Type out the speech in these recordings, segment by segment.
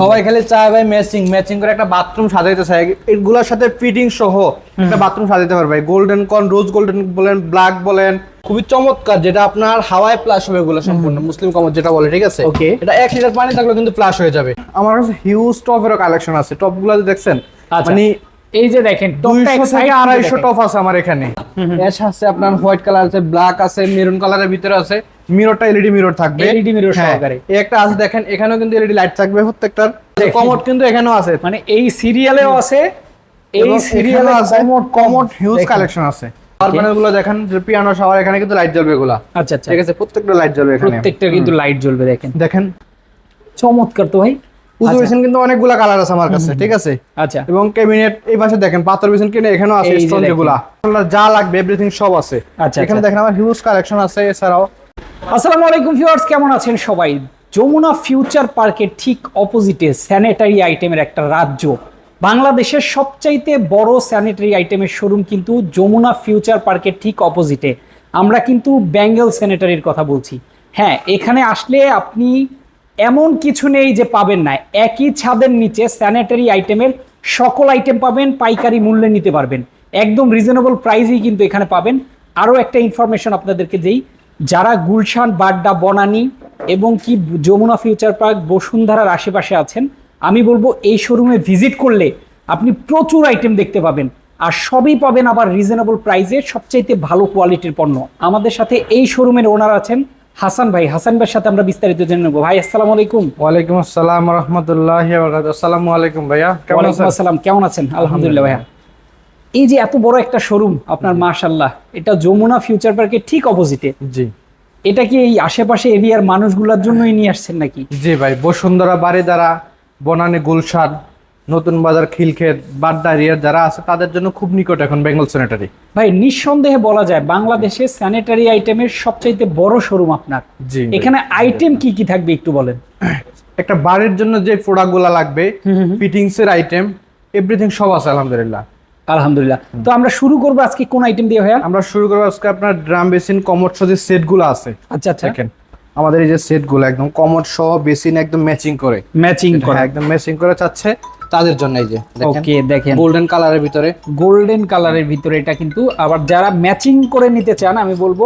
সবাই খালি চায় ভাই ম্যাচিং ম্যাচিং করে একটা বাথরুম সাজাইতে চায়। এগুলোর সাথে ফিটিং সহ একটা বাথরুম সাজাইতে পারবে গোল্ডেন কন রোজ গোল্ডেন বলেন ব্ল্যাক বলেন। খুবই চমৎকার যেটা আপনার হাওয়ায় প্লাস হবে এগুলো সম্পূর্ণ। মুসলিম কমর যেটা বলে ঠিক আছে? ওকে এটা এক লিটার পানি থাকলে কিন্তু প্লাস হয়ে যাবে। আমার কাছে হিউজ টপেরও কালেকশন আছে। টপগুলো দেখছেন আচ্ছা। মানে এই যে দেখেন আড়াইশো টপ আছে আমার এখানে। আছে আপনার হোয়াইট কালার আছে ব্ল্যাক আছে মেরুন কালারের ভিতরে আছে। মিররটা এলইডি মিরর থাকবে। LED mirror হ্যাঁ, সহকারে। এই একটা আছে দেখেন এখানেও কিন্তু এলইডি লাইট থাকবে প্রত্যেকটার। কমোড কিন্তু এখানেও আছে। মানে এই সিরিয়ালেও আছে এই সিরিয়ালে আছে কমোড কমোড হিউজ কালেকশন আছে। গুলো দেখেন পিয়ানো শাওয়ার এখানে কিন্তু লাইট জ্বলবে এগুলা। আচ্ছা আচ্ছা। ঠিক আছে প্রত্যেকটা লাইট জ্বলবে এখানে। প্রত্যেকটা কিন্তু লাইট জ্বলবে দেখেন। দেখেন। চমৎকার তো ভাই। উজু আচ্ছা। বেসিন কিন্তু অনেকগুলা কালার আছে আমার কাছে ঠিক আছে? আচ্ছা। এবং ক্যাবিনেট এই পাশে দেখেন পাথর বেসিন কিনে এখানেও আছে স্টোন। যেগুলা। যা লাগবে এভরিথিং সব আছে। আচ্ছা, এখানে আচ্ছা। দেখেন আমার হিউজ কালেকশন আছে এছাড়াও আসসালামু আলাইকুম ভিউয়ার্স, কেমন আছেন সবাই? যমুনা ফিউচার পার্কের ঠিক অপোজিটে স্যানিটারি আইটেমের একটা রাজ্য। বাংলাদেশের সবচাইতে বড় স্যানিটারি আইটেমের শোরুম কিন্তু যমুনা ফিউচার পার্কের ঠিক অপোজিটে। আমরা কিন্তু ব্যাঙ্গেল স্যানিটারির কথা বলছি। হ্যাঁ এখানে আসলে আপনি এমন কিছু নেই যে পাবেন না। একই ছাদের নিচে স্যানিটারি আইটেমের সকল আইটেম পাবেন, পাইকারি মূল্যে নিতে পারবেন। একদম রিজনেবল প্রাইসেই কিন্তু এখানে পাবেন। আরও একটা ইনফরমেশন আপনাদেরকে দেই। যারা গুলশান বাড্ডা বনানী এবং কি যমুনা ফিউচার পার্ক বসুন্ধরার আশেপাশে আছেন আমি বলব এই শোরুমে ভিজিট করলে আপনি প্রচুর আইটেম দেখতে পাবেন। আর সবই পাবেন আবার রিজনেবল প্রাইসে সবচাইতে ভালো কোয়ালিটির পণ্য। আমাদের সাথে এই শোরুমের ওনার আছেন হাসান ভাই। হাসান ভাইয়ের সাথে আমরা বিস্তারিত জেনে নেব। ভাই আসসালামু আলাইকুম। ওয়ালাইকুম আসসালাম রহমতুল্লাহ আসসালামু আলাইকুম ভাইয়া কেমন আছেন? আসসালাম। কেমন আছেন? আলহামদুলিল্লাহ ভাইয়া। এই যে এত বড় একটা শোরুম আপনার মাশাল্লাহ এটা যমুনা ফিউচার পার্কের ঠিক অপোজিটে জি। এটা কি এই আশেপাশে এরিয়ার মানুষগুলোর জন্যই নিয়ে আসছেন নাকি? জি ভাই বসুন্ধরা বাড়িদারা বনানী গুলশান নতুন বাজার খিলক্ষেত বাড্ডা এরিয়ার যারা আছে তাদের জন্য খুব নিকট এখন বেঙ্গল স্যানিটারি ভাই নিঃসন্দেহে বলা যায় বাংলাদেশে স্যানিটারি আইটেমের সবচাইতে বড় শোরুম আপনার। জি এখানে আইটেম কি কি থাকবে একটু বলেন? একটা বাড়ির জন্য যে প্রোডাক্টগুলা লাগবে ফিটিংস এর আইটেম এভরিথিং সব আছে আলহামদুলিল্লাহ। আলহামদুলিল্লাহ। তো আমরা শুরু করব আজকে কোন আইটেম দিয়ে ভাইয়া? আমরা শুরু করব আজকে আপনার ড্রাম বেসিন কমোড সহ যে সেটগুলো আছে। আচ্ছা আচ্ছা। দেখেন আমাদের এই যে সেটগুলো একদম কমোড সহ বেসিন একদম ম্যাচিং করে। ম্যাচিং করা। একদম ম্যাচিং করে চাচ্ছে তাদের জন্য এই যে ওকে দেখেন। গোল্ডেন কালারের ভিতরে। গোল্ডেন কালারের ভিতরে এটা কিন্তু আবার যারা ম্যাচিং করে নিতে চান আমি বলব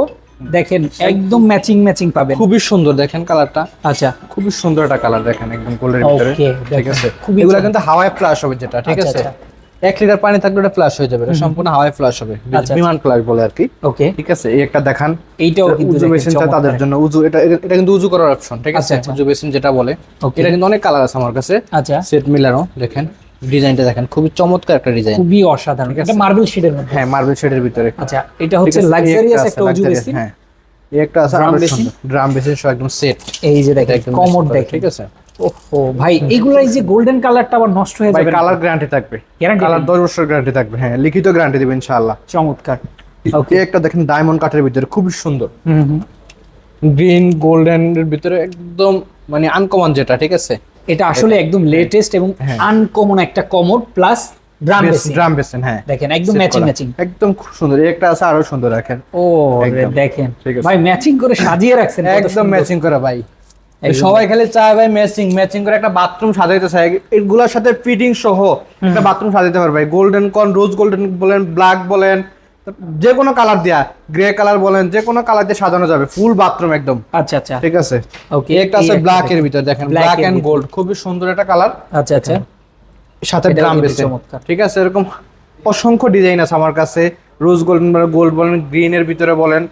দেখেন একদম ম্যাচিং ম্যাচিং পাবেন। খুবই সুন্দর দেখেন কালারটা আচ্ছা। খুবই সুন্দর একটা কালার দেখেন একদম গোল্ডের ভিতরে। ঠিক আছে? এগুলো কিন্তু হাওয়ায় ফ্লাশ হবে যেটা ঠিক আচ্ছা, আছে? আচ্ছা। এক লিটার পানি থাকলে ওটা ফ্লাশ হয়ে যাবে এটা সম্পূর্ণ হাওয়ায় ফ্লাশ হবে। আচ্ছা, বিমান ফ্লাশ বলে আর কি। ওকে। ঠিক আছে এই একটা দেখান। এইটাও কিন্তু উজু বেসিন তাদের জন্য উজু এটা এটা- কিন্তু উজু করার অপশন ঠিক আছে? আচ্ছা, আচ্ছা। উজু বেসিন যেটা বলে. এটা কিন্তু অনেক কালার আছে আমার কাছে। আচ্ছা। সেট মিলানো দেখেন ডিজাইনটা দেখেন খুবই চমৎকার একটা ডিজাইন খুবই অসাধারণ। এটা মার্বেল শেডের মধ্যে। হ্যাঁ মার্বেল শেডের ভিতরে। আচ্ছা এটা হচ্ছে লাক্সারিয়াস একটা উজু বেসিন হ্যাঁ। এই একটা আছে basin? সুন্দর। ড্রাম বেসিন সহ একদম সেট এই যে দেখেন একদম কমোড দেখেন। ঠিক আছে? ওহো ভাই এগুলো এই যে গোল্ডেন কালারটা আবার নষ্ট হয়ে যাবে? কালার গ্যারান্টি থাকবে। কালার থাকবে? 10 বছর গ্যারান্টি থাকবে হ্যাঁ লিখিত গ্যারান্টি দিবেন ইনশাআল্লাহ। চমৎকার। ওকে একটা দেখেন ডায়মন্ড কাঠের ভিতরে খুবই সুন্দর। গ্রিন গোল্ডেন এর ভিতরে একদম মানে আনকমন যেটা ঠিক আছে? এটা আসলে একদম লেটেস্ট এবং হ্যাঁ। আনকমন একটা commode plus drum basin drum basin হ্যাঁ। দেখেন একদম ম্যাচিং ম্যাচিং একদম খুব সুন্দর। একটা আছে আরও সুন্দর রাখেন ও দেখেন। ভাই ম্যাচিং করে সাজিয়ে রাখছেন একদম। ম্যাচিং করা ভাই। সবাই খালি চায় ভাই ম্যাচিং ম্যাচিং করে একটা বাথরুম সাজাইতে চায়। এগুলোর সাথে ফিটিং সহ একটা বাথরুম সাজাইতে পারবে। ভাই গোল্ডেন কন রোজ গোল্ডেন বলেন ব্ল্যাক বলেন যে কোনো কালার দেয়া গ্রে কালার বলেন যে কোনো কালার দিয়ে সাজানো যাবে ফুল বাথরুম একদম। আচ্ছা আচ্ছা। ঠিক আছে? ওকে একটা আছে ব্ল্যাক এর ভিতরে দেখেন ব্ল্যাক এন্ড গোল্ড খুবই সুন্দর একটা কালার আচ্ছা আচ্ছা। সাথে ড্রাম বেসে। চমৎকার। ঠিক আছে এরকম অসংখ্য ডিজাইন আছে আমার কাছে। রোজ গোল্ডেন বলেন গোল্ড বলেন গ্রিন এর ভিতরে বলেন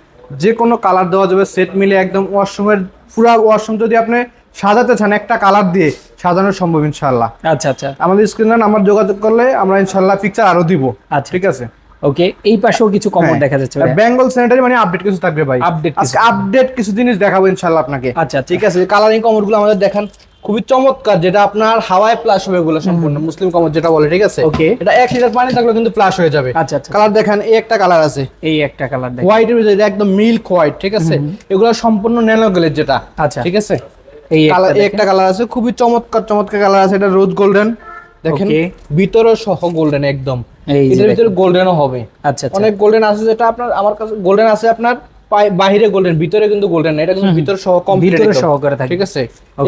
যে কোনো কালার দেওয়া যাবে সেট মিলে একদম ওয়াশরুমের পুরো ওয়াশরুম যদি আপনি সাজাতে চান একটা কালার দিয়ে সাজানো সম্ভব ইনশাল্লাহ আচ্ছা আচ্ছা। আমাদের স্ক্রিনে নাম্বার যোগাযোগ করলে আমরা ইনশাল্লাহ পিকচার আরও দিব আচ্ছা। ঠিক আছে? ওকে এই পাশেও কিছু কমন দেখা যাচ্ছে। বেঙ্গল স্যানিটারি মানে আপডেট কিছু থাকবে ভাই। আপডেট আপডেট কিছু জিনিস দেখাবো ইনশাল্লাহ আপনাকে আচ্ছা, আচ্ছা। ঠিক আছে? কালারিং কমোডগুলো আমাদের দেখান। খুবই চমৎকার যেটা আপনার হাওয়ায় প্লাস হবে এগুলো সম্পূর্ণ মুসলিম কমোড যেটা বলে ঠিক আছে? Okay. এটা এক লিটার পানি থাকলে কিন্তু প্লাস হয়ে যাবে। আচ্ছা আচ্ছা। কালার দেখেন এই একটা কালার আছে। এই একটা কালার দেখ হোয়াইট এর ভিতরে একদম মিল্ক হোয়াইট ঠিক আছে? এগুলো সম্পূর্ণ ন্যানো গ্লেজ যেটা আচ্ছা। ঠিক আছে? এই একটা কালার আছে খুবই চমৎকার চমৎকার কালার আছে এটা রোজ গোল্ডেন দেখেন. ভিতরে সহ গোল্ডেন একদম। এই যে এটার দেখেন। ভিতরে গোল্ডেনও হবে। আচ্ছা আচ্ছা। অনেক গোল্ডেন আছে যেটা আপনার আমার কাছে গোল্ডেন আছে আপনার বাহিরে গোল্ডেন ভিতরে কিন্তু গোল্ডেন না এটা কিন্তু ভিতরে সহ কমপ্লিট ভিতরে সহকারে থাকে। ঠিক আছে.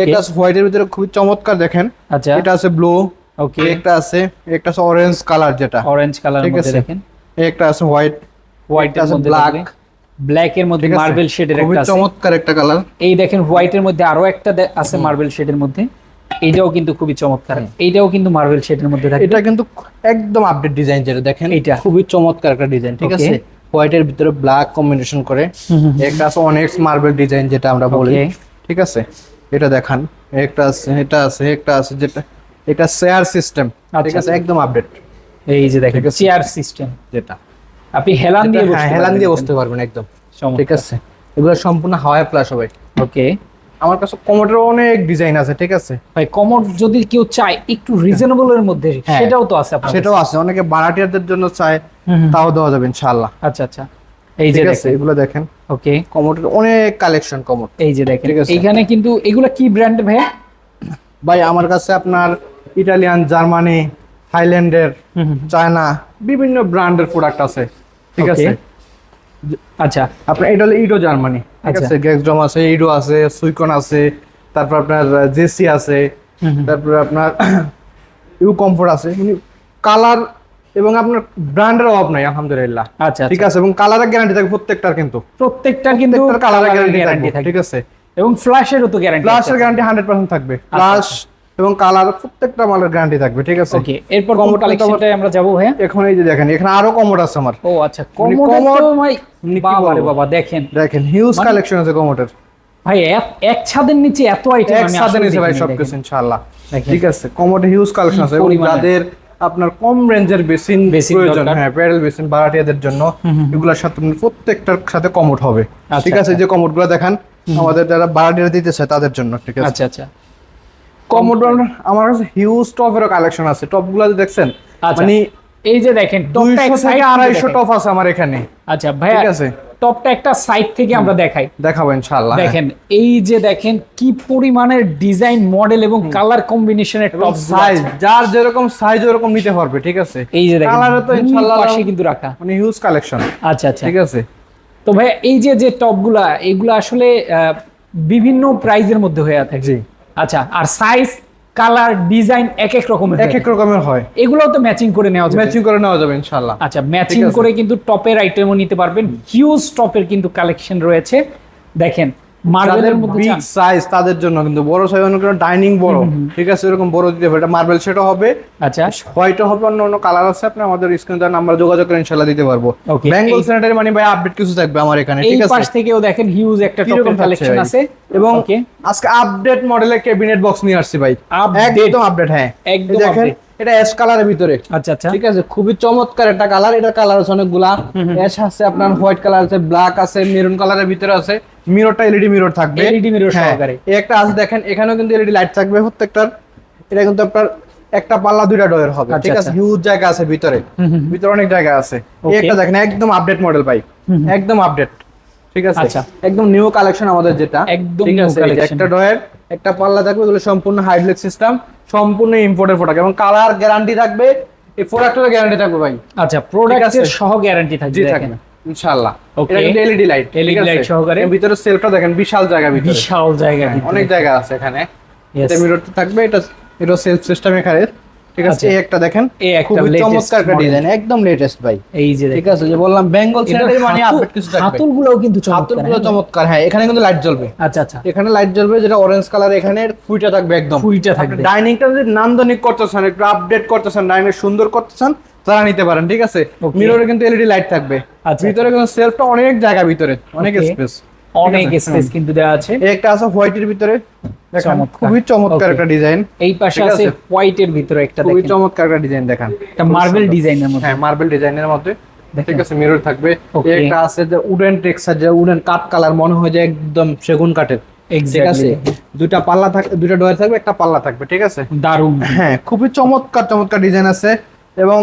একটা হোয়াইটের ভিতরে খুবই চমৎকার দেখেন। আচ্ছা। এটা আছে ব্লু ওকে একটা আছে একটা আছে অরেঞ্জ কালার যেটা। অরেঞ্জ কালার মধ্যে। দেখেন। একটা আছে হোয়াইট হোয়াইট আছে black, ব্ল্যাক এর মধ্যে মার্বেল শেডের একটা আছে। চমৎকার একটা কালার এই দেখেন হোয়াইট এর মধ্যে আরও একটা আছে মার্বেল শেডের মধ্যে। এইটাও কিন্তু খুবই চমৎকার। এইটাও কিন্তু মার্বেল শেডের মধ্যে থাকে এটা কিন্তু একদম আপডেট ডিজাইন যেটা দেখেন এইটা। খুবই চমৎকার একটা ডিজাইন ঠিক আছে? হোয়াইটের ভিতরে ব্ল্যাক কম্বিনেশন করে। একটা আছে অনেক মার্বেল ডিজাইন যেটা আমরা বলি। ঠিক আছে? এটা দেখান। একটা আছে এটা আছে একটা আছে যেটা এটা শেয়ার সিস্টেম। ঠিক আচ্ছা, আছে একদম আপডেট। এই যে দেখেন চেয়ার সিস্টেম। যেটা। আপনি হেলান দিয়ে হ্যাঁ, হেলান দিয়ে বসতে পারবেন একদম। ঠিক আছে? এগুলো সম্পূর্ণ হাওয়ায় প্লাস হবে। ওকে আমার কাছে কমোডের অনেক ডিজাইন আছে ঠিক আছে? ভাই কমোড যদি কেউ চায় একটু রিজনেবল এর মধ্যে হ্যাঁ। সেটাও তো আছে সেটাও আছে অনেকে বারাটিয়ারদের জন্য চায়। তাও দেওয়া যাবে ইনশাআল্লাহ। আচ্ছা আচ্ছা। এই যে দেখেন। এগুলো দেখেন। ওকে কমোডের অনেক কালেকশন কমোড এই যে দেখেন। এইখানে কিন্তু এগুলা কি ব্র্যান্ড ভাই? ভাই আমার কাছে আপনার ইটালিয়ান জার্মানি থাইল্যান্ডের চায়না বিভিন্ন ব্র্যান্ডের প্রোডাক্ট আছে। ঠিক আছে? আচ্ছা আপনার এটা হলো ইডো জার্মানি। আচ্ছা। আছে গ্যাসড্রম আছে ইডো আছে সুইকন আছে তারপর আপনার জেসি আছে। তারপর আপনার ইউ কমফোর্ট আছে। কালার এবং আপনার ব্র্যান্ডের অভাব নাই আলহামদুলিল্লাহ। আচ্ছা ঠিক আচ্ছা। আছে এবং কালারের গ্যারান্টি থাকে প্রত্যেকটার কিন্তু। প্রত্যেকটার কিন্তু কালারের গ্যারান্টি থাকবে থাকে ঠিক আছে। এবং ফ্ল্যাশেরও তো গ্যারান্টি ফ্লাশের গ্যারান্টি হান্ড্রেড পার্সেন্ট থাকবে। ফ্লাশ এবং কালার প্রত্যেকটা মালের গ্যারান্টি থাকবে ঠিক আছে? ওকে এরপর কোন কমোডটা কালেকশনটাই আমরা যাব ভাইয়া? এখন এই যে দেখেন এখানে আরও কমোড আছে আমার। ও আচ্ছা মানে কমোড কমোড- তো ভাই মানে বাবা রে বাবা দেখেন। দেখেন হিউজ মানে- কালেকশন আছে কমোডের। ভাই এক- এক ছাদের নিচে এত আইটেম এক আমি সাথে আসলে নিয়েছে ভাই সবকিছু ইনশাআল্লাহ। ঠিক আছে কমোডে হিউজ কালেকশন আছে এবং যাদের আপনার কম রেঞ্জের বেসিন প্রয়োজন হ্যাঁ প্যারেল বেসিন বারাটিয়াদের জন্য এগুলোর সাথে প্রত্যেকটার সাথে কমোড হবে। আচ্ছা, ঠিক আছে আচ্ছা। যে কমোডগুলো দেখান আমাদের যারা বারাটিয়া দিতেছে তাদের জন্য ঠিক আছে? আচ্ছা আচ্ছা। কমোড আমার কাছে হিউজ টপেরও কালেকশন আছে। টপগুলো দেখছেন আচ্ছা। মানে এই যে দেখেন টপটা এক সাইড থেকে আড়াইশো টপ আছে আমার এখানে। আচ্ছা ভাইয়া ঠিক আছে? টপটা একটা সাইড থেকে আমরা দেখাই। দেখাবো ইনশাআল্লাহ। দেখেন এই যে দেখেন কি পরিমাণের ডিজাইন মডেল এবং কালার কম্বিনেশনের টপ সাইজ যার যেরকম সাইজ ওরকম নিতে পারবে ঠিক আছে? এই যে দেখেন কালারে তো ইনশাআল্লাহ পাশে কিন্তু রাখা। মানে হিউজ কালেকশন আচ্ছা আচ্ছা। ঠিক আছে? তো ভাই এই যে যে টপগুলা এগুলো আসলে বিভিন্ন প্রাইজের মধ্যে হয়ে থাকে। জি। আচ্ছা আর সাইজ কালার ডিজাইন এক এক রকমের এক এক রকমের হয়। এগুলো তো ম্যাচিং করে নেওয়া যাবে। ম্যাচিং করে নেওয়া যাবে ইনশাআল্লাহ। আচ্ছা ম্যাচিং করে কিন্তু টপের আইটেমও নিতে পারবেন। হিউজ টপের কিন্তু কালেকশন রয়েছে। দেখেন মার্বেলের মধ্যে বিগ সাইজ তাদের জন্য কিন্তু বড় সাইজ অনেক ডাইনিং বড়। ঠিক আছে এরকম বড় দিতে হবে। এটা মার্বেল সেটা হবে। আচ্ছা। হোয়াইটও হবে অন্য অন্য কালার আছে। আপনি আমাদের স্ক্রিন নাম্বার যোগাযোগ করে ইনশাআল্লাহ দিতে পারব। বেঙ্গল স্যানিটারি মানে ভাই আপডেট কিছু থাকবে আমার এখানে ঠিক পাশ থেকেও দেখেন হিউজ একটা টপের কালেকশন আছে। এবং আজকে আপডেট মডেলের ক্যাবিনেট বক্স নিয়ে আসছি ভাই। একদম আপডেট হ্যাঁ। একদম দেখেন এটা অ্যাশ কালারের ভিতরে। আচ্ছা আচ্ছা। ঠিক আছে খুবই চমৎকার একটা কালার এটা কালার আছে অনেকগুলা। অ্যাশ আছে আপনার হোয়াইট কালার আছে ব্ল্যাক আছে মেরুন কালারের ভিতরে আছে। মিররটা এলইডি মিরর থাকবে। LED mirror হ্যাঁ, সহকারে। এই একটা আছে দেখেন এখানেও কিন্তু এলইডি লাইট থাকবে প্রত্যেকটার। এটা কিন্তু আপনার একটা পাল্লা দুইটা ডয়ের হবে আচ্ছা, ঠিক আছে? আচ্ছা। হিউজ জায়গা আছে ভিতরে। ভিতরে অনেক জায়গা আছে। এই একটা দেখেন একদম আপডেট মডেল ভাই। একদম আপডেট ঠিক আছে? আচ্ছা। একদম নিউ কালেকশন আমাদের যেটা একদম যে collection। একটা ডয়ের একটা পাল্লা থাকবে এগুলো সম্পূর্ণ হাইড্রোলিক সিস্টেম সম্পূর্ণ ইম্পোর্টের প্রোডাক্ট এবং কালার গ্যারান্টি থাকবে এই প্রোডাক্টের গ্যারান্টি থাকবে ভাই। আচ্ছা প্রোডাক্টের। সহ গ্যারান্টি থাকবে জি থাকবে। ইনশাআল্লাহ। এটা কিন্তু এলইডি লাইট LED light সহকারে। ভিতরে সেলফটা দেখেন বিশাল জায়গা ভিতরে। বিশাল জায়গা হ্যাঁ, অনেক জায়গা আছে এখানে। এটা মিরর থাকবে এটা সেলফ সিস্টেম এখানে। ঠিক আছে আচ্ছা। এই একটা দেখেন এই একটা খুবই চমৎকার একটা ডিজাইন একদম লেটেস্ট ভাই। এই যে ঠিক আছে যে বললাম বেঙ্গল মানে আপডেট কিছু থাকবে। হাতুলগুলোও কিন্তু চমৎকার হাতুলগুলো হ্যাঁ? চমৎকার হ্যাঁ এখানে কিন্তু লাইট জ্বলবে। আচ্ছা আচ্ছা। এখানে লাইট জ্বলবে যেটা অরেঞ্জ কালার এখানে ফুইটা থাকবে একদম। ফুইটা থাকবে। ডাইনিংটা যদি নান্দনিক করতেছেন একটু আপডেট করতেছেন ডাইনিং সুন্দর করতেছেন তারা নিতে পারেন ঠিক আছে. মিররে কিন্তু এলইডি লাইট থাকবে। আচ্ছা। ভিতরে কিন্তু সেলফটা অনেক জায়গা ভিতরে অনেক স্পেস অনেক স্পেস কিন্তু দেওয়া আছে। এই একটা আছে হোয়াইটের ভিতরে দেখেন খুবই চমৎকার একটা ডিজাইন এই পাশে আছে। হোয়াইটের ভিতরে একটা খুবই চমৎকার একটা ডিজাইন দেখান। একটা মার্বেল ডিজাইনের মধ্যে। হ্যাঁ মার্বেল ডিজাইনের মধ্যে। ঠিক আছে মিরর থাকবে। এই একটা আছে যে উডেন টেক্সচার যে উডেন কাঠ কালার মনে হয় যে একদম সেগুন কাঠের। ঠিক আছে? দুইটা পাল্লা থাকবে দুইটা ডয়ার থাকবে একটা পাল্লা থাকবে ঠিক আছে? দারুণ। হ্যাঁ খুবই চমৎকার চমৎকার ডিজাইন আছে। এবং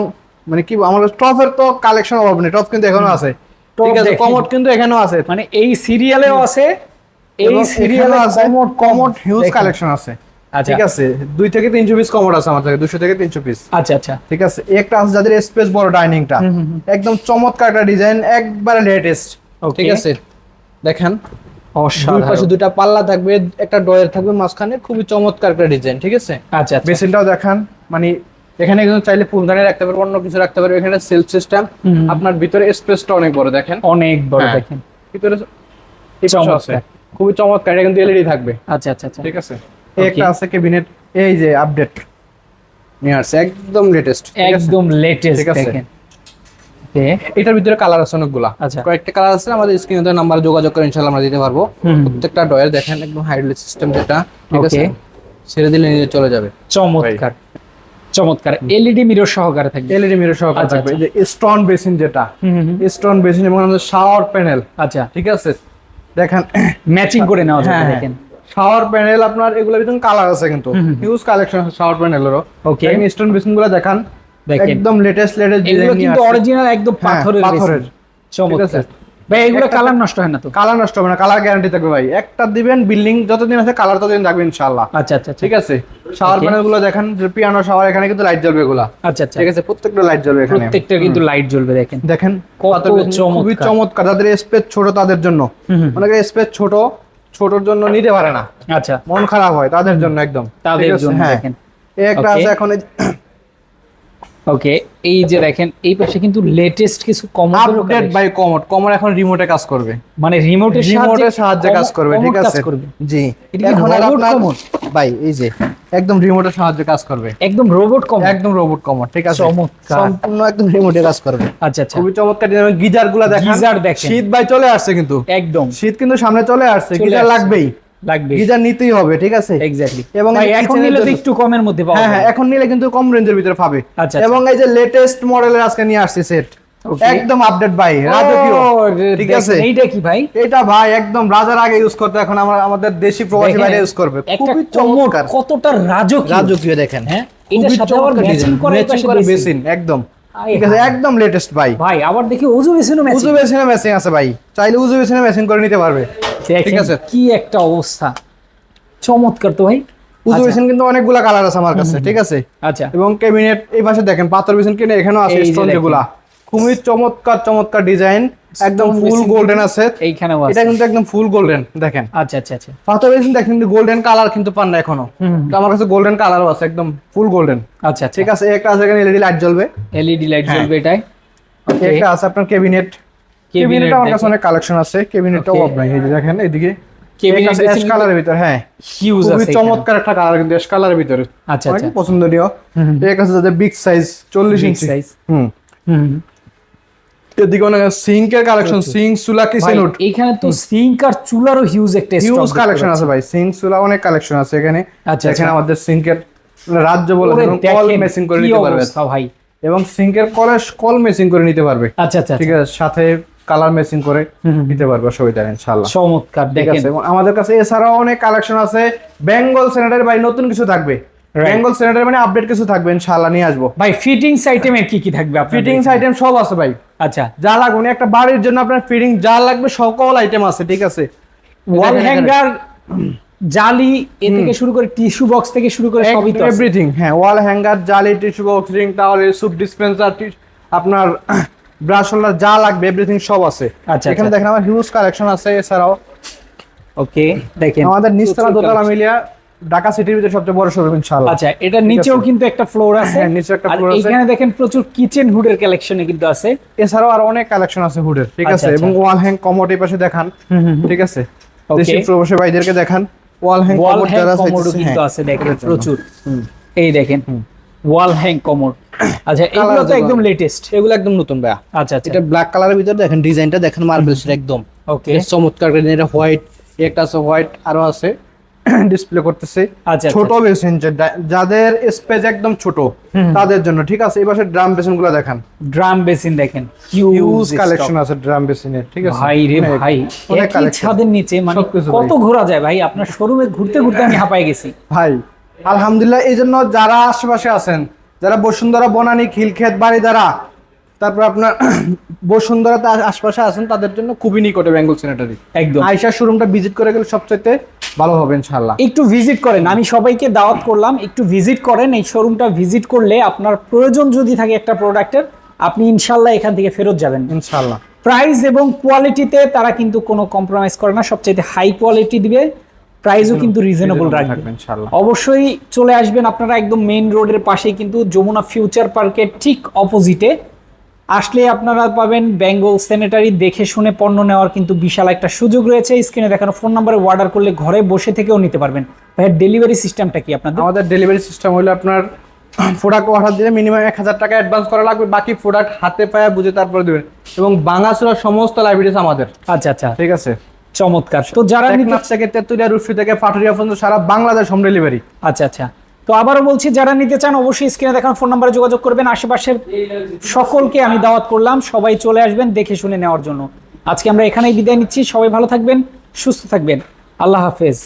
মানে কি আমার টপের তো কালেকশন অভাব নেই টপ কিন্তু এখনও আছে। ঠিক আছে কমোড কিন্তু এখানেও আছে। মানে এই সিরিয়ালেও আছে এই সিরিয়ালে আছে কমোড কমোড হিউজ কালেকশন আছে। আচ্ছা। ঠিক আছে দুই থেকে তিনশো পিস কমোড আছে আমার থেকে দুশো থেকে তিনশো পিস আচ্ছা আচ্ছা। ঠিক আছে একটা আছে যাদের স্পেস বড় ডাইনিংটা একদম চমৎকার একটা ডিজাইন একবারে লেটেস্ট. ঠিক আছে দেখেন। দুই পাশে দুইটা পাল্লা থাকবে একটা ডয়ের থাকবে মাঝখানে খুবই চমৎকার একটা ডিজাইন ঠিক আছে? আচ্ছা আচ্ছা। বেসিনটাও দেখান মানে এখানে কিন্তু চাইলে ফুলদানি রাখতে পারবে অন্য কিছু রাখতে পারবে। এখানে সেলফ সিস্টেম আপনার ভিতরে স্পেসটা অনেক বড় দেখেন। অনেক বড় হ্যাঁ। দেখেন। ভিতরে। খুবই চমৎকার এটা কিন্তু এলইডি থাকবে। আচ্ছা আচ্ছা আচ্ছা। ঠিক আছে? একটা আছে ক্যাবিনেট এই যে আপডেট নিয়ে আসছে একদম লেটেস্ট একদম লেটেস্ট ঠিক আছে। এটার ভিতরে কালার আছে অনেকগুলা। আচ্ছা। কয়েকটা কালার আছে আমাদের স্ক্রিনে নাম্বার যোগাযোগ করে ইনশাআল্লাহ আমরা দিতে পারব। প্রত্যেকটা ডয়ের দেখেন একদম হাইড্রোলিক সিস্টেম যেটা ঠিক আছে? ছেড়ে দিলে নিজে চলে যাবে। চমৎকার। চমৎকার। এলইডি মিরর সহকারে থাকবে। এলইডি মিরর সহকারে আচ্ছা, থাকবে। এই যে স্টোন বেসিন যেটা। স্টোন বেসিন এবং আমাদের শাওয়ার প্যানেল আচ্ছা। ঠিক আছে? দেখেন ম্যাচিং করে নেওয়া যাবে হ্যাঁ, দেখেন। শাওয়ার প্যানেল আপনার এগুলোর ভিতরে কালার আছে কিন্তু। হিউজ কালেকশন শাওয়ার প্যানেলেরও Okay. স্টোন বেসিনগুলো দেখান। একদম লেটেস্ট লেটেস্ট এগুলো ডিজাইন কিন্তু অরিজিনাল একদম হ্যাঁ, পাথরের পাথরের। চমৎকার। ভাই এগুলো কালার নষ্ট হয় না তো? কালার নষ্ট হবে না কালার গ্যারান্টি থাকবে ভাই। একটা দিবেন বিল্ডিং যতদিন আছে কালার ততদিন থাকবে ইনশাআল্লাহ। আচ্ছা আচ্ছা আচ্ছা। ঠিক আছে? শাওয়ার প্যানেলগুলো দেখেন পিয়ানো শাওয়ার এখানে কিন্তু লাইট জ্বলবে এগুলা। আচ্ছা আচ্ছা। ঠিক আছে? প্রত্যেকটা লাইট জ্বলবে এখানে। প্রত্যেকটা কিন্তু লাইট জ্বলবে দেখেন। দেখেন কত খুবই চমৎকার। তাদের স্পেস ছোট তাদের জন্য। অনেকে স্পেস ছোট ছোটর জন্য নিতে পারে না। আচ্ছা। মন খারাপ হয় তাদের জন্য একদম। তাদের জন্য হ্যাঁ। দেখেন। একটা আছে এখন ওকে এই যে দেখেন এই পাশে কিন্তু লেটেস্ট কিছু কমোডের আপডেট বাই কমোড কমোড এখন রিমোটে কাজ করবে। মানে রিমোটের রিমোটের সাহায্যে কাজ করবে ঠিক আছে? জি। এখন আপনার? ভাই এই যে একদম রিমোটের সাহায্যে কাজ করবে। একদম রোবট কম একদম রোবট কমোড ঠিক আছে? চমৎকার। সম্পূর্ণ একদম রিমোটে কাজ করবে। আচ্ছা আচ্ছা। খুবই চমৎকার গিজারগুলা দেখেন। Geyser দেখেন। শীত ভাই চলে আসছে কিন্তু। একদম। শীত কিন্তু সামনে চলে আসছে। গিজার লাগবেই। লাগবে। গিজার নিতেই হবে ঠিক আছে? এক্স্যাক্টলি এবং এখন নিলে তো একটু কমের মধ্যে পাওয়া হ্যাঁ হ্যাঁ এখন নিলে কিন্তু কম রেঞ্জের ভিতরে পাবে। আচ্ছা, এবং এই যে লেটেস্ট মডেলের আজকে নিয়ে আসছে সেট একদম আপডেট ভাই রাজকীয়। ঠিক আছে? এইটা কি ভাই? এটা ভাই একদম রাজার আগে ইউজ করতে এখন আমরা আমাদের দেশি প্রবাসী বাইরে ইউজ করবে। খুবই চমৎকার। কতটা রাজকীয়। রাজকীয় দেখেন। হ্যাঁ সাথে আবার ম্যাচিং করে। বেসিন একদম। ঠিক আছে একদম লেটেস্ট ভাই। ভাই আবার দেখি উজু বেসিনও উজু ম্যাচিং বেসিনে ম্যাচিং আছে ভাই। চাইলে উজু বেসিনে ম্যাচিং করে নিতে পারবে। ঠিক আছে। কি একটা অবস্থা। চমৎকার তো ভাই। আচ্ছা। বেসিন কিন্তু অনেকগুলা কালার আছে আমার কাছে ঠিক আছে? আচ্ছা। এবং ক্যাবিনেট এই পাশে দেখেন পাথর বেসিন কিনে এখানেও আছে স্টোন যেগুলা। খুবই চমৎকার চমৎকার ডিজাইন একদম ফুল গোল্ডেন আছে এইখানেও এটা কিন্তু একদম ফুল গোল্ডেন দেখেন। আচ্ছা আচ্ছা আচ্ছা। পাথর বেসিন দেখেন কিন্তু গোল্ডেন কালার কিন্তু পান না এখনও। তো আমার কাছে গোল্ডেন কালারও আছে একদম ফুল গোল্ডেন আচ্ছা আচ্ছা। ঠিক আছে একটা আছে এখানে এলইডি লাইট জ্বলবে। এলইডি লাইট হ্যাঁ। জ্বলবে এটাই. একটা আছে আপনার ক্যাবিনেট ক্যাবিনেট আমার কাছে অনেক কালেকশন আছে। ক্যাবিনেটটাও Okay. আপনার এই যে দেখেন অ্যাশ কালারের ভিতর হ্যাঁ। হিউজ খুবই আছে চমৎকার একটা কালার কিন্তু অ্যাশ কালারের ভিতরে। আচ্ছা আচ্ছা। পছন্দনীয়। কাছে যাদের বিগ সাইজ চল্লিশ Big ইঞ্চি size। হুম। হুম এদিকে অনেক সিঙ্কের কালেকশন সিঙ্ক সুলা কিচেন উড এইখানে তো সিঙ্ক আর চুলারও হিউজ একটা হিউজ কালেকশন আছে ভাই সিঙ্ক সুলা অনেক কালেকশন আছে এখানে। আচ্ছা, এখানে আচ্ছা। আমাদের সিঙ্কের রাজ্য বলে কল মেশিন করে নিতে পারবে। ভাই। এবং সিঙ্কের কলে কল মেশিন করে নিতে পারবে। আচ্ছা আচ্ছা। ঠিক আছে সাথে কালার মেশিন করে। নিতে পারবে অসুবিধা নেই ইনশাআল্লাহ। চমৎকার ঠিক দেখেন। আছে এবং আমাদের কাছে এছাড়াও অনেক কালেকশন আছে। বেঙ্গল স্যানিটারি ভাই নতুন কিছু থাকবে. বেঙ্গল স্যানিটারি মানে আপডেট কিছু থাকবে ইনশাআল্লাহ নিয়ে আসব। ভাই ফিটিংস আইটেমের কি কি থাকবে ফিটিংস আইটেম সব আছে ভাই। আচ্ছা। যা লাগবে একটা বাড়ির জন্য আপনার ফিটিং যা লাগবে সকল আইটেম আছে ঠিক আছে। ওয়াল হ্যাঙ্গার জালি এ থেকে শুরু করে টিস্যু বক্স থেকে শুরু করে সবই তো এভরিথিং হ্যাঁ ওয়াল হ্যাঙ্গার জালি টিস্যু বক্স রিং তাহলে সুপ ডিসপেন্সার আপনার ব্রাশ হোল্ডার যা লাগবে এভরিথিং সব আছে। আচ্ছা, এখানে আচ্ছা। দেখেন আমার হিউজ কালেকশন আছে এছাড়াও ওকে দেখেন। আমাদের নিচতলা দোতলা মিলিয়া ঢাকা সিটির ভিতরে সবচেয়ে বড় শোরুম ইনশাআল্লাহ। আচ্ছা এটা নিচেও কিন্তু একটা ফ্লোর আছে। হ্যাঁ, নিচে একটা আর floor আছে। এখানে দেখেন প্রচুর কিচেন হুডের কালেকশনে কিন্তু আছে। এছাড়াও আর অনেক কালেকশন আছে হুডের ঠিক আচ্ছা, আছে? আচ্ছা। এবং ওয়াল হ্যাং কমোড এই পাশে দেখান। ঠিক আছে. দেশি প্রবাসী ভাইদেরকে দেখান। ওয়াল হ্যাং কমোড যারা কমোডও চাইতেছে, কিন্তু হ্যাঁ, আছে দেখেন প্রচুর। এই দেখেন। Wall hang commode. আচ্ছা এগুলো তো একদম লেটেস্ট এগুলো একদম নতুন ভাইয়া। আচ্ছা আচ্ছা। এটা ব্ল্যাক কালারের ভিতরে দেখেন ডিজাইনটা দেখেন মার্বেলসের একদম। ওকে। চমৎকার করে এটা হোয়াইট একটা আছে হোয়াইট আরও আছে। ডিসপ্লে করতেছে। আচ্ছা, ছোট বেসিন যাদের স্পেস একদম ছোট তাদের জন্য ঠিক আছে? পাশে ড্রাম বেসিনগুলো দেখান। ড্রাম বেসিন দেখেন। হিউজ কালেকশন আছে ড্রাম বেসিনের ঠিক আছে? ভাই রে অনেক- ভাই একই। ছাদের নিচে মানে কত ঘোরা যায় ভাই। আপনার শোরুমে ঘুরতে ঘুরতে আমি হাঁপাই গেছি। ভাই আলহামদুলিল্লাহ এই জন্য যারা আশেপাশে আছেন যারা বসুন্ধরা বনানী খিলক্ষেত বাড়ি দ্বারা তারপর আপনার বসুন্ধরা আশপাশে আছেন তাদের জন্য খুবই নিকটে বেঙ্গল স্যানিটারি একদম। আয়সা শোরুমটা ভিজিট করে গেলে সবচাইতে ভালো হবে ইনশাআল্লাহ। একটু ভিজিট করেন আমি সবাইকে দাওয়াত করলাম একটু ভিজিট করেন এই শোরুমটা ভিজিট করলে আপনার প্রয়োজন যদি থাকে একটা প্রোডাক্টের আপনি ইনশাল্লাহ এখান থেকে ফেরত যাবেন। ইনশাল্লাহ প্রাইস এবং কোয়ালিটিতে তারা কিন্তু কোনো কম্প্রোমাইজ করে না সবচাইতে হাই কোয়ালিটি দিবে প্রাইসও কিন্তু রিজনেবল reasonable রাখবে। থাকবে ইনশাআল্লাহ। অবশ্যই চলে আসবেন আপনারা একদম মেইন রোডের পাশেই কিন্তু যমুনা ফিউচার পার্কের ঠিক অপোজিটে আসলে আপনারা পাবেন বেঙ্গল স্যানিটারি দেখে শুনে পণ্য নেওয়ার কিন্তু বিশাল একটা সুযোগ রয়েছে। স্ক্রিনে দেখানো ফোন নাম্বারে অর্ডার করলে ঘরে বসে থেকেও নিতে পারবেন। ভাইয়ের ডেলিভারি সিস্টেমটা কি আপনাদের? আমাদের ডেলিভারি সিস্টেম হলো আপনার প্রোডাক্ট অর্ডার দিলে মিনিমাম এক হাজার টাকা অ্যাডভান্স করা লাগবে বাকি প্রোডাক্ট হাতে পায়ে বুঝে তারপরে দেবেন। এবং বাংলাচুরার সমস্ত লাইব্রেরিজ আমাদের। আচ্ছা আচ্ছা। ঠিক আছে? চমৎকার। তো যারা টেকনাফ থেকে তেতুলিয়া থেকে পাটুরিয়া পর্যন্ত সারা বাংলাদেশ হোম ডেলিভারি আচ্ছা আচ্ছা। তো আবারও বলছি যারা নিতে চান অবশ্যই স্ক্রিনে দেখানো ফোন নাম্বারে যোগাযোগ করবেন। আশেপাশের সকলকে আমি দাওয়াত করলাম। সবাই চলে আসবেন দেখে শুনে নেওয়ার জন্য। আজকে আমরা এখানেই বিদায় নিচ্ছি। সবাই ভালো থাকবেন সুস্থ থাকবেন। আল্লাহ হাফেজ।